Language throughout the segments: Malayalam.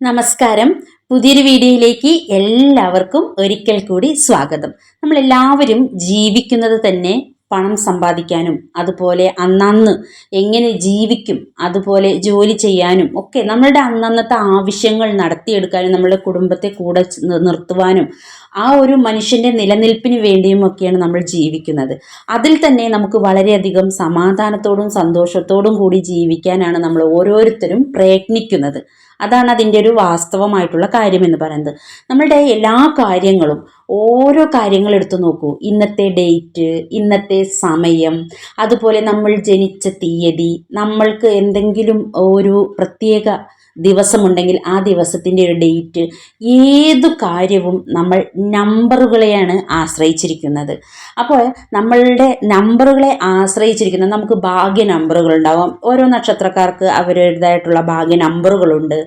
നമസ്കാരം. പുതിയൊരു വീഡിയോയിലേക്ക് എല്ലാവർക്കും ഒരിക്കൽ കൂടി സ്വാഗതം. നമ്മൾ എല്ലാവരും ജീവിക്കുന്നത് തന്നെ പണം സമ്പാദിക്കാനും അതുപോലെ അന്നന്ന് എങ്ങനെ ജീവിക്കും അതുപോലെ ജോലി ചെയ്യാനും ഒക്കെ നമ്മളുടെ അന്നന്നത്തെ ആവശ്യങ്ങൾ നടത്തിയെടുക്കാനും നമ്മുടെ കുടുംബത്തെ കൂടെ നിർത്തുവാനും ആ ഒരു മനുഷ്യന്റെ നിലനിൽപ്പിന് വേണ്ടിയും ഒക്കെയാണ് നമ്മൾ ജീവിക്കുന്നത്. അതിൽ തന്നെ നമുക്ക് വളരെയധികം സമാധാനത്തോടും സന്തോഷത്തോടും കൂടി ജീവിക്കാനാണ് നമ്മൾ ഓരോരുത്തരും പ്രയത്നിക്കുന്നത്. അതാണ് അതിന്റെ ഒരു വാസ്തവമായിട്ടുള്ള കാര്യം എന്ന് പറയുന്നത്. നമ്മളുടെ എല്ലാ കാര്യങ്ങളും ഓരോ കാര്യങ്ങൾ എടുത്തു നോക്കൂ. ഇന്നത്തെ ഡേറ്റ് ഇന്നത്തെ സമയം അതുപോലെ നമ്മൾ ജനിച്ച തീയതി നമ്മൾക്ക് എന്തെങ്കിലും ഒരു പ്രത്യേക ദിവസമുണ്ടെങ്കിൽ ആ ദിവസത്തിന്റെ ഒരു ഡേറ്റ് ഏതു കാര്യവും നമ്മൾ നമ്പറുകളെയാണ് ആശ്രയിച്ചിരിക്കുന്നത്. അപ്പോൾ നമ്മളുടെ നമ്പറുകളെ ആശ്രയിച്ചിരിക്കുന്നത് നമുക്ക് ഭാഗ്യ നമ്പറുകൾ ഉണ്ടാവാം ഓരോ നക്ഷത്രക്കാർക്ക് അവരുടേതായിട്ടുള്ള ഭാഗ്യ നമ്പറുകളുണ്ട്.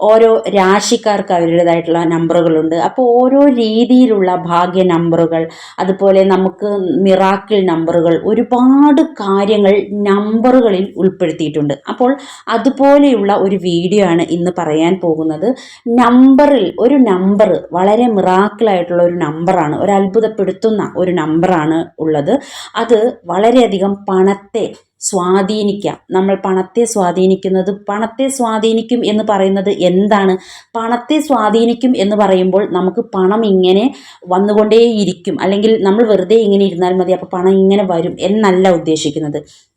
ഓരോ രാശിക്കാർക്ക് അവരുടേതായിട്ടുള്ള നമ്പറുകളുണ്ട്. അപ്പോൾ ഓരോ രീതിയിലുള്ള ഭാഗ്യ നമ്പറുകൾ അതുപോലെ നമുക്ക് മിറാക്കിൾ നമ്പറുകൾ ഒരുപാട് കാര്യങ്ങൾ നമ്പറുകളിൽ ഉൾപ്പെടുത്തിയിട്ടുണ്ട്. അപ്പോൾ അതുപോലെയുള്ള ഒരു വീഡിയോ ആണ് ഇന്ന് പറയാൻ പോകുന്നത്. നമ്പറിൽ ഒരു നമ്പർ വളരെ മിറാക്കിളായിട്ടുള്ള ഒരു നമ്പറാണ് ഒരു അത്ഭുതപ്പെടുത്തുന്ന ഒരു നമ്പറാണ് ഉള്ളത്. അത് വളരെയധികം പണത്തെ സ്വാധീനിക്കാം. നമ്മൾ പണത്തെ സ്വാധീനിക്കുന്നത് പണത്തെ സ്വാധീനിക്കും എന്ന് പറയുന്നത് എന്താണ്? പണത്തെ സ്വാധീനിക്കും എന്ന് പറയുമ്പോൾ നമുക്ക് പണം ഇങ്ങനെ വന്നുകൊണ്ടേയിരിക്കും. അല്ലെങ്കിൽ നമ്മൾ വെറുതെ ഇങ്ങനെ ഇരുന്നാൽ മതി അപ്പോൾ പണം ഇങ്ങനെ വരും എന്നല്ല ഉദ്ദേശിക്കുന്നത്.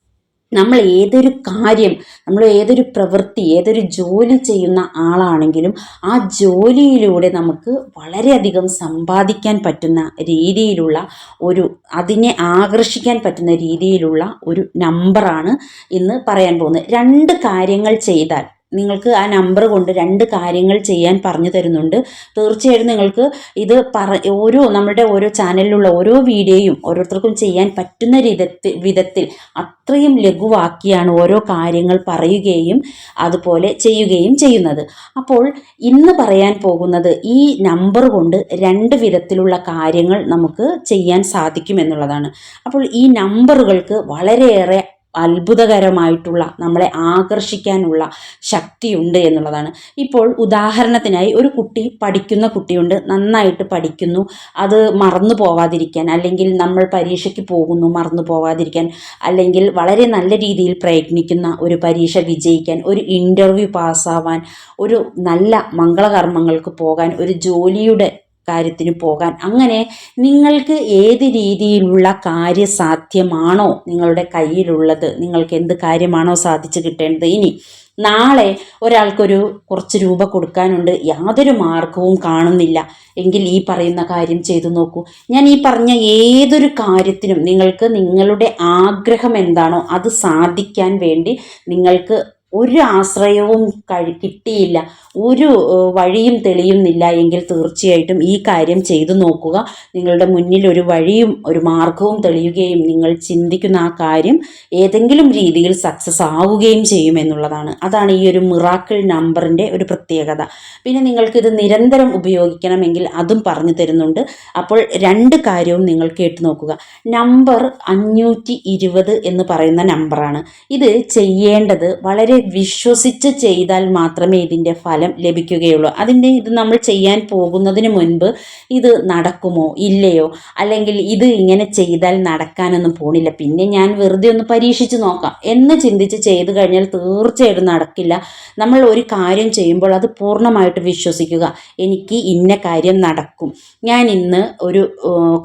നമ്മൾ ഏതൊരു കാര്യം നമ്മൾ ഏതൊരു പ്രവൃത്തി ഏതൊരു ജോലി ചെയ്യുന്ന ആളാണെങ്കിലും ആ ജോലിയിലൂടെ നമുക്ക് വളരെയധികം സമ്പാദിക്കാൻ പറ്റുന്ന രീതിയിലുള്ള ഒരു അതിനെ ആകർഷിക്കാൻ പറ്റുന്ന രീതിയിലുള്ള ഒരു നമ്പറാണ് ഇന്ന് പറയാൻ പോകുന്നത്. രണ്ട് കാര്യങ്ങൾ ചെയ്താൽ നിങ്ങൾക്ക് ആ നമ്പർ കൊണ്ട് രണ്ട് കാര്യങ്ങൾ ചെയ്യാൻ പറഞ്ഞു തരുന്നുണ്ട്. തീർച്ചയായിട്ടും നിങ്ങൾക്ക് ഇത് പറ ഓരോ നമ്മുടെ ഓരോ ചാനലിലുള്ള ഓരോ വീഡിയോയും ഓരോരുത്തർക്കും ചെയ്യാൻ പറ്റുന്ന വിധത്തിൽ വിധത്തിൽ അത്രയും ലഘുവാക്കിയാണ് ഓരോ കാര്യങ്ങൾ പറയുകയും അതുപോലെ ചെയ്യുകയും ചെയ്യുന്നത്. അപ്പോൾ ഇന്ന് പറയാൻ പോകുന്നത് ഈ നമ്പർ കൊണ്ട് രണ്ട് വിധത്തിലുള്ള കാര്യങ്ങൾ നമുക്ക് ചെയ്യാൻ സാധിക്കും എന്നുള്ളതാണ്. അപ്പോൾ ഈ നമ്പറുകൾക്ക് വളരെയേറെ അത്ഭുതകരമായിട്ടുള്ള നമ്മളെ ആകർഷിക്കാനുള്ള ശക്തിയുണ്ട് എന്നുള്ളതാണ്. ഇപ്പോൾ ഉദാഹരണത്തിനായി ഒരു കുട്ടി പഠിക്കുന്ന കുട്ടിയുണ്ട് നന്നായിട്ട് പഠിക്കുന്നു. അത് മറന്നു പോവാതിരിക്കാൻ അല്ലെങ്കിൽ നമ്മൾ പരീക്ഷയ്ക്ക് പോകുന്നു മറന്നു പോവാതിരിക്കാൻ അല്ലെങ്കിൽ വളരെ നല്ല രീതിയിൽ പ്രയത്നിക്കുന്ന ഒരു പരീക്ഷ വിജയിക്കാൻ ഒരു ഇന്റർവ്യൂ പാസ്സാവാൻ ഒരു നല്ല മംഗളകർമ്മങ്ങൾക്ക് പോകാൻ ഒരു ജോലിയുടെ കാര്യത്തിന് പോകാൻ. അങ്ങനെ നിങ്ങൾക്ക് ഏത് രീതിയിലുള്ള കാര്യസാധ്യമാണോ നിങ്ങളുടെ കയ്യിലുള്ളത് നിങ്ങൾക്ക് എന്ത് കാര്യമാണോ സാധിച്ചു കിട്ടേണ്ടത് ഇനി നാളെ ഒരാൾക്കൊരു കുറച്ച് രൂപ കൊടുക്കാനുണ്ട് യാതൊരു മാർഗവും കാണുന്നില്ല. എങ്കിൽ ഈ പറയുന്ന കാര്യം ചെയ്തു നോക്കൂ. ഞാൻ ഈ പറഞ്ഞ ഏതൊരു കാര്യത്തിനും നിങ്ങൾക്ക് നിങ്ങളുടെ ആഗ്രഹം എന്താണോ അത് സാധിക്കാൻ വേണ്ടി നിങ്ങൾക്ക് ഒരു ആശ്രയവും കഴി കിട്ടിയില്ല. ഒരു വഴിയും തെളിയുന്നില്ല എങ്കിൽ തീർച്ചയായിട്ടും ഈ കാര്യം ചെയ്തു നോക്കുക. നിങ്ങളുടെ മുന്നിൽ ഒരു വഴിയും ഒരു മാർഗവും തെളിയുകയും നിങ്ങൾ ചിന്തിക്കുന്ന ആ കാര്യം ഏതെങ്കിലും രീതിയിൽ സക്സസ് ആവുകയും ചെയ്യും എന്നുള്ളതാണ്. അതാണ് ഈ ഒരു മിറാക്കിൾ നമ്പറിന്റെ ഒരു പ്രത്യേകത. പിന്നെ നിങ്ങൾക്കിത് നിരന്തരം ഉപയോഗിക്കണമെങ്കിൽ അതും പറഞ്ഞു തരുന്നുണ്ട്. അപ്പോൾ രണ്ട് കാര്യവും നിങ്ങൾ കേട്ടു നോക്കുക. നമ്പർ അഞ്ഞൂറ്റി ഇരുപത് എന്ന് പറയുന്ന നമ്പറാണ് ഇത് ചെയ്യേണ്ടത് വളരെ വിശ്വസിച്ച് ചെയ്താൽ മാത്രമേ ഇതിന്റെ ഫലം ലഭിക്കുകയുള്ളൂ. അതിന്റെ ഇത് നമ്മൾ ചെയ്യാൻ പോകുന്നതിന് മുൻപ് ഇത് നടക്കുമോ? ഇല്ലയോ? അല്ലെങ്കിൽ ഇത് ഇങ്ങനെ ചെയ്താൽ നടക്കാനൊന്നും പോണില്ല. പിന്നെ ഞാൻ വെറുതെ ഒന്ന് പരീക്ഷിച്ച് നോക്കാം. എന്ന് ചിന്തിച്ച് ചെയ്തു കഴിഞ്ഞാൽ തീർച്ചയായിട്ടും നടക്കില്ല. നമ്മൾ ഒരു കാര്യം ചെയ്യുമ്പോൾ അത് പൂർണമായിട്ട് വിശ്വസിക്കുക. എനിക്ക് ഇന്ന കാര്യം നടക്കും. ഞാൻ ഇന്ന് ഒരു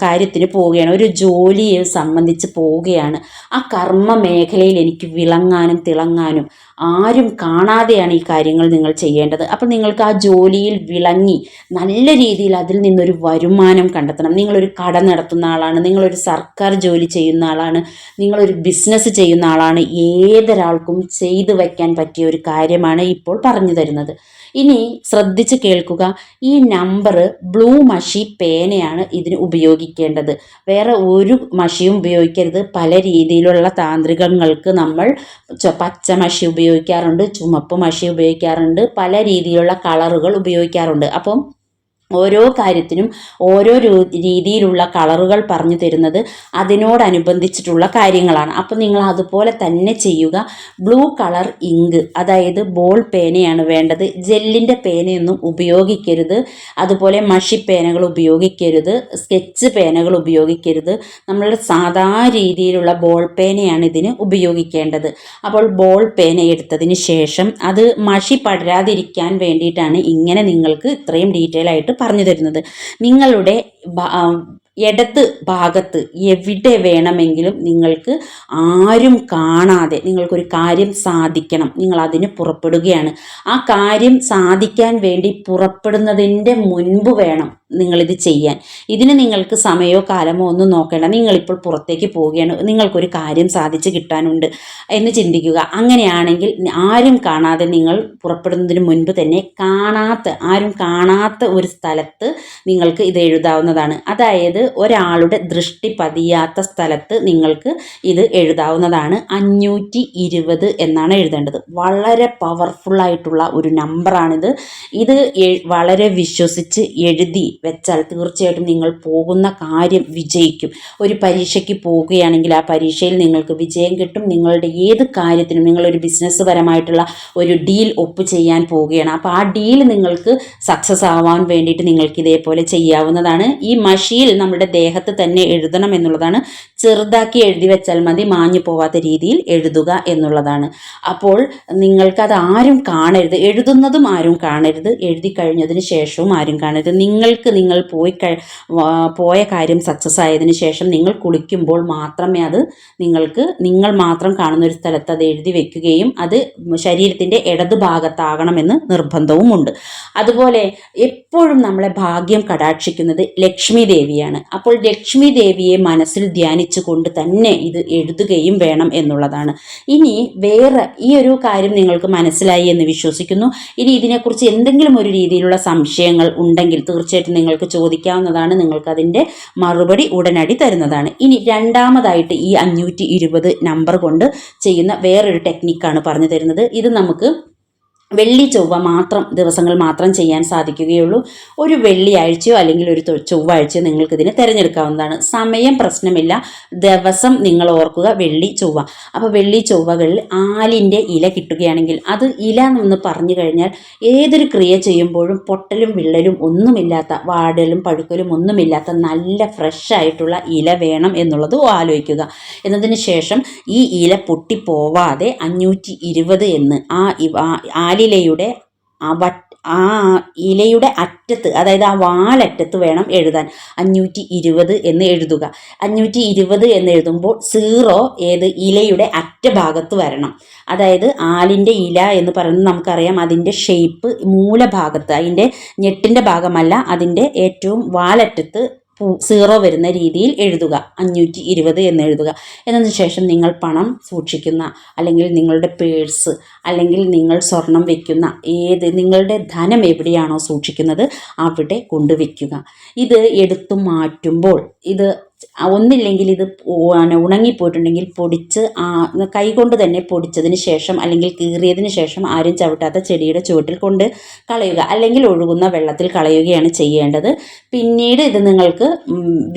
കാര്യത്തിന് പോവുകയാണ്. ഒരു ജോലിയെ സംബന്ധിച്ച് പോവുകയാണ്. ആ കർമ്മ മേഖലയിൽ എനിക്ക് വിളങ്ങാനും തിളങ്ങാനും ആരും കാണാതെയാണ് ഈ കാര്യങ്ങൾ നിങ്ങൾ ചെയ്യേണ്ടത്. അപ്പം നിങ്ങൾക്ക് ആ ജോലിയിൽ വിളങ്ങി നല്ല രീതിയിൽ അതിൽ നിന്നൊരു വരുമാനം കണ്ടെത്തണം. നിങ്ങളൊരു കട നടത്തുന്ന ആളാണ് നിങ്ങളൊരു സർക്കാർ ജോലി ചെയ്യുന്ന ആളാണ് നിങ്ങളൊരു ബിസിനസ് ചെയ്യുന്ന ആളാണ് ഏതൊരാൾക്കും ചെയ്തു വയ്ക്കാൻ പറ്റിയ ഒരു കാര്യമാണ് ഇപ്പോൾ പറഞ്ഞു തരുന്നത്. ഇനി ശ്രദ്ധിച്ച് കേൾക്കുക ഈ നമ്പർ ബ്ലൂ മഷി പേനയാണ് ഇതിന് ഉപയോഗിക്കേണ്ടത്. വേറെ ഒരു മഷിയും ഉപയോഗിക്കരുത്. പല രീതിയിലുള്ള താന്ത്രികങ്ങൾക്ക് നമ്മൾ പച്ച മഷി ഉപയോഗിക്കാറുണ്ട് ചുമപ്പ് മഷി ഉപയോഗിക്കാറുണ്ട് പല രീതിയിലുള്ള കളറുകൾ ഉപയോഗിക്കാറുണ്ട്. അപ്പം ഓരോ കാര്യത്തിനും ഓരോ രീതിയിലുള്ള കളറുകൾ പറഞ്ഞു തരുന്നത് അതിനോടനുബന്ധിച്ചിട്ടുള്ള കാര്യങ്ങളാണ്. അപ്പോൾ നിങ്ങൾ അതുപോലെ തന്നെ ചെയ്യുക. ബ്ലൂ കളർ ഇങ്ക് അതായത് ബോൾ പേനയാണ് വേണ്ടത്. ജെല്ലിന്റെ പേനയൊന്നും ഉപയോഗിക്കരുത്. അതുപോലെ മഷി പേനകൾ ഉപയോഗിക്കരുത്. സ്കെച്ച് പേനകൾ ഉപയോഗിക്കരുത്. നമ്മളുടെ സാധാ രീതിയിലുള്ള ബോൾ പേനയാണ് ഇതിന് ഉപയോഗിക്കേണ്ടത്. അപ്പോൾ ബോൾ പേന എടുത്തതിന് ശേഷം അത് മഷി പടരാതിരിക്കാൻ വേണ്ടിയിട്ടാണ് ഇങ്ങനെ നിങ്ങൾക്ക് ഇത്രയും ഡീറ്റെയിൽ ആയിട്ട് പറഞ്ഞു തരുന്നത് നിങ്ങളുടെ ഇടത് ഭാഗത്ത് എവിടെ വേണമെങ്കിലും നിങ്ങൾക്ക് ആരും കാണാതെ നിങ്ങൾക്കൊരു കാര്യം സാധിക്കണം. നിങ്ങൾ അതിന് പുറപ്പെടുകയാണ്. ആ കാര്യം സാധിക്കാൻ വേണ്ടി പുറപ്പെടുന്നതിന്റെ മുൻപ് വേണം നിങ്ങളിത് ചെയ്യാൻ. ഇതിന് നിങ്ങൾക്ക് സമയമോ കാലമോ ഒന്നും നോക്കേണ്ട. നിങ്ങളിപ്പോൾ പുറത്തേക്ക് പോവുകയാണ്. നിങ്ങൾക്കൊരു കാര്യം സാധിച്ചു കിട്ടാനുണ്ട് എന്ന് ചിന്തിക്കുക. അങ്ങനെയാണെങ്കിൽ ആരും കാണാതെ നിങ്ങൾ പുറപ്പെടുന്നതിന് മുൻപ് തന്നെ കാണാത്ത ആരും കാണാത്ത ഒരു സ്ഥലത്ത് നിങ്ങൾക്ക് ഇത് എഴുതാവുന്നതാണ്. അതായത് ഒരാളുടെ ദൃഷ്ടി പതിയാത്ത സ്ഥലത്ത് നിങ്ങൾക്ക് ഇത് എഴുതാവുന്നതാണ്. അഞ്ഞൂറ്റി ഇരുപത് എന്നാണ് എഴുതേണ്ടത്. വളരെ പവർഫുള്ളായിട്ടുള്ള ഒരു നമ്പറാണിത്. ഇത് വളരെ വിശ്വസിച്ച് എഴുതി വെച്ചാൽ തീർച്ചയായിട്ടും നിങ്ങൾ പോകുന്ന കാര്യം വിജയിക്കും. ഒരു പരീക്ഷയ്ക്ക് പോവുകയാണെങ്കിൽ ആ പരീക്ഷയിൽ നിങ്ങൾക്ക് വിജയം കിട്ടും. നിങ്ങളുടെ ഏത് കാര്യത്തിനും നിങ്ങളൊരു ബിസിനസ് പരമായിട്ടുള്ള ഒരു ഡീൽ ഒപ്പ് ചെയ്യാൻ പോവുകയാണ്. അപ്പോൾ ആ ഡീൽ നിങ്ങൾക്ക് സക്സസ് ആവാൻ വേണ്ടിയിട്ട് നിങ്ങൾക്ക് ഇതേപോലെ ചെയ്യാവുന്നതാണ്. ഈ മഷിയിൽ നമ്മുടെ ദേഹത്ത് തന്നെ എഴുതണം എന്നുള്ളതാണ്. ചെറുതാക്കി എഴുതി വെച്ചാൽ മതി മാഞ്ഞു പോവാത്ത രീതിയിൽ എഴുതുക എന്നുള്ളതാണ്. അപ്പോൾ നിങ്ങൾക്കത് ആരും കാണരുത്. എഴുതുന്നതും ആരും കാണരുത്. എഴുതി കഴിഞ്ഞതിന് ശേഷവും ആരും കാണരുത്. നിങ്ങൾക്ക് നിങ്ങൾ പോയി പോയ കാര്യം സക്സസ് ആയതിനു ശേഷം നിങ്ങൾ കുളിക്കുമ്പോൾ മാത്രമേ അത് നിങ്ങൾക്ക് നിങ്ങൾ മാത്രം കാണുന്ന ഒരു സ്ഥലത്ത് അത് എഴുതി വെക്കുകയും അത് ശരീരത്തിന്റെ ഇടത് ഭാഗത്താകണമെന്ന് നിർബന്ധവുമുണ്ട്. അതുപോലെ എപ്പോഴും നമ്മളെ ഭാഗ്യം കടാക്ഷിക്കുന്നത് ലക്ഷ്മി ദേവിയാണ്. അപ്പോൾ ലക്ഷ്മി ദേവിയെ മനസ്സിൽ ധ്യാനിച്ചുകൊണ്ട് തന്നെ ഇത് എഴുതുകയും വേണം എന്നുള്ളതാണ്. ഇനി വേറെ ഈ ഒരു കാര്യം നിങ്ങൾക്ക് മനസ്സിലായി എന്ന് വിശ്വസിക്കുന്നു. ഇനി ഇതിനെക്കുറിച്ച് എന്തെങ്കിലും ഒരു രീതിയിലുള്ള സംശയങ്ങൾ ഉണ്ടെങ്കിൽ തീർച്ചയായിട്ടും നിങ്ങൾക്ക് ചോദിക്കാവുന്നതാണ്. നിങ്ങൾക്ക് അതിന്റെ മറുപടി ഉടനടി തരുന്നതാണ്. ഇനി രണ്ടാമതായിട്ട് ഈ അഞ്ഞൂറ്റി നമ്പർ കൊണ്ട് ചെയ്യുന്ന വേറൊരു ടെക്നിക്കാണ് പറഞ്ഞു തരുന്നത്. ഇത് നമുക്ക് വെള്ളി ചൊവ്വ മാത്രം ദിവസങ്ങൾ മാത്രം ചെയ്യാൻ സാധിക്കുകയുള്ളൂ. ഒരു വെള്ളിയാഴ്ചയോ അല്ലെങ്കിൽ ഒരു ചൊവ്വാഴ്ചയോ നിങ്ങൾക്ക് ഇതിനെ തിരഞ്ഞെടുക്കാവുന്നതാണ്. സമയം പ്രശ്നമില്ല. ദിവസം നിങ്ങൾ ഓർക്കുക വെള്ളി ചൊവ്വ. അപ്പോൾ വെള്ളി ചൊവ്വകളിൽ ആലിന്റെ ഇല കിട്ടുകയാണെങ്കിൽ അത് ഇല എന്ന് പറഞ്ഞു കഴിഞ്ഞാൽ ഏതൊരു ക്രിയ ചെയ്യുമ്പോഴും പൊട്ടലും വിള്ളലും ഒന്നുമില്ലാത്ത വാടലും പഴുക്കലും ഒന്നുമില്ലാത്ത നല്ല ഫ്രഷ് ആയിട്ടുള്ള ഇല വേണം എന്നുള്ളത് ആലോചിക്കുക. എന്നതിന് ശേഷം ഈ ഇല പൊട്ടിപ്പോവാതെ അഞ്ഞൂറ്റി ഇരുപത് എന്ന് ആ ഇവ- ആ ആ ഇലയുടെ അറ്റത്ത് അതായത് ആ വാലറ്റത്ത് വേണം എഴുതാൻ. അഞ്ഞൂറ്റി ഇരുപത് എന്ന് എഴുതുക. അഞ്ഞൂറ്റി ഇരുപത് എന്ന് എഴുതുമ്പോൾ സീറോ ഏത് ഇലയുടെ അറ്റ ഭാഗത്ത് വരണം. അതായത് ആലിന്റെ ഇല എന്ന് പറയുന്നത് നമുക്കറിയാം. അതിന്റെ ഷേപ്പ് മൂലഭാഗത്ത് അതിന്റെ ഞെട്ടിന്റെ ഭാഗമല്ല അതിന്റെ ഏറ്റവും വാലറ്റത്ത് സീറോ വരുന്ന രീതിയിൽ എഴുതുക. അഞ്ഞൂറ്റി ഇരുപത് എന്ന് എഴുതുക. എന്നതിന് ശേഷം നിങ്ങൾ പണം സൂക്ഷിക്കുന്ന അല്ലെങ്കിൽ നിങ്ങളുടെ പേഴ്സ് അല്ലെങ്കിൽ നിങ്ങൾ സ്വർണം വയ്ക്കുന്ന ഏത് നിങ്ങളുടെ ധനം എവിടെയാണോ സൂക്ഷിക്കുന്നത് അവിടെ കൊണ്ടുവയ്ക്കുക. ഇത് എടുത്തു മാറ്റുമ്പോൾ ഇത് ഒന്നില്ലെങ്കിൽ ഇത് ഉണങ്ങിപ്പോയിട്ടുണ്ടെങ്കിൽ പൊടിച്ച് കൈകൊണ്ട് തന്നെ പൊടിച്ചതിന് ശേഷം അല്ലെങ്കിൽ കീറിയതിന് ശേഷം ആരും ചവിട്ടാത്ത ചെടിയുടെ ചുവട്ടിൽ കൊണ്ട് കളയുക. അല്ലെങ്കിൽ ഒഴുകുന്ന വെള്ളത്തിൽ കളയുകയാണ് ചെയ്യേണ്ടത്. പിന്നീട് ഇത് നിങ്ങൾക്ക്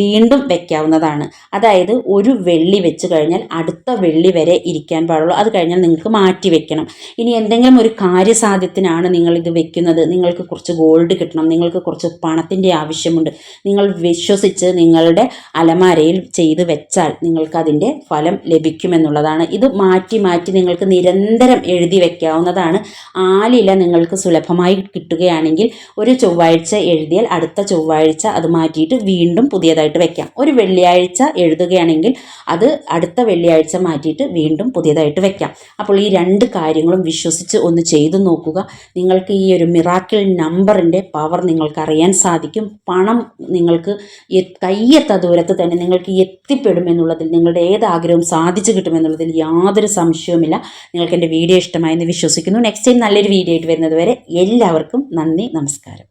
വീണ്ടും വെക്കാവുന്നതാണ്. അതായത് ഒരു വെള്ളി വെച്ച് കഴിഞ്ഞാൽ അടുത്ത വെള്ളി വരെ ഇരിക്കാൻ പാടുള്ളൂ. അത് കഴിഞ്ഞാൽ നിങ്ങൾക്ക് മാറ്റി വെക്കണം. ഇനി എന്തെങ്കിലും ഒരു കാര്യസാധ്യത്തിനാണ് നിങ്ങൾ ഇത് വെക്കുന്നത്. നിങ്ങൾക്ക് കുറച്ച് ഗോൾഡ് കിട്ടണം. നിങ്ങൾക്ക് കുറച്ച് പണത്തിന്റെ ആവശ്യമുണ്ട്. നിങ്ങൾ വിശ്വസിച്ച് നിങ്ങളുടെ അലമാരയിൽ ചെയ്ത് വെച്ചാൽ നിങ്ങൾക്ക് നിങ്ങൾക്കതിന്റെ ഫലം ലഭിക്കുമെന്നുള്ളതാണ്. ഇത് മാറ്റി മാറ്റി നിങ്ങൾക്ക് നിരന്തരം എഴുതി വെക്കാവുന്നതാണ്. ആലില നിങ്ങൾക്ക് സുലഭമായി കിട്ടുകയാണെങ്കിൽ ഒരു ചൊവ്വാഴ്ച എഴുതിയാൽ അടുത്ത ചൊവ്വാഴ്ച അത് മാറ്റിയിട്ട് വീണ്ടും പുതിയതായിട്ട് വെക്കാം. ഒരു വെള്ളിയാഴ്ച എഴുതുകയാണെങ്കിൽ അത് അടുത്ത വെള്ളിയാഴ്ച മാറ്റിയിട്ട് വീണ്ടും പുതിയതായിട്ട് വെക്കാം. അപ്പോൾ ഈ രണ്ട് കാര്യങ്ങളും വിശ്വസിച്ച് ഒന്ന് ചെയ്തു നോക്കുക. നിങ്ങൾക്ക് ഈ ഒരു മിറാക്കിൾ നമ്പറിന്റെ പവർ നിങ്ങൾക്ക് അറിയാൻ സാധിക്കും. പണം നിങ്ങൾക്ക് കയ്യെത്ത ദൂരത്ത് തന്നെ നിങ്ങൾക്ക് എത്തിപ്പെടുമെന്നുള്ളതിൽ നിങ്ങളുടെ ഏത് ആഗ്രഹവും സാധിച്ചു കിട്ടുമെന്നുള്ളതിൽ യാതൊരു സംശയവുമില്ല. നിങ്ങൾക്ക് എന്റെ വീഡിയോ ഇഷ്ടമായെന്ന് വിശ്വസിക്കുന്നു. നെക്സ്റ്റ് ടൈം നല്ലൊരു വീഡിയോ ആയിട്ട് വരുന്നത് വരെ എല്ലാവർക്കും നന്ദി നമസ്കാരം.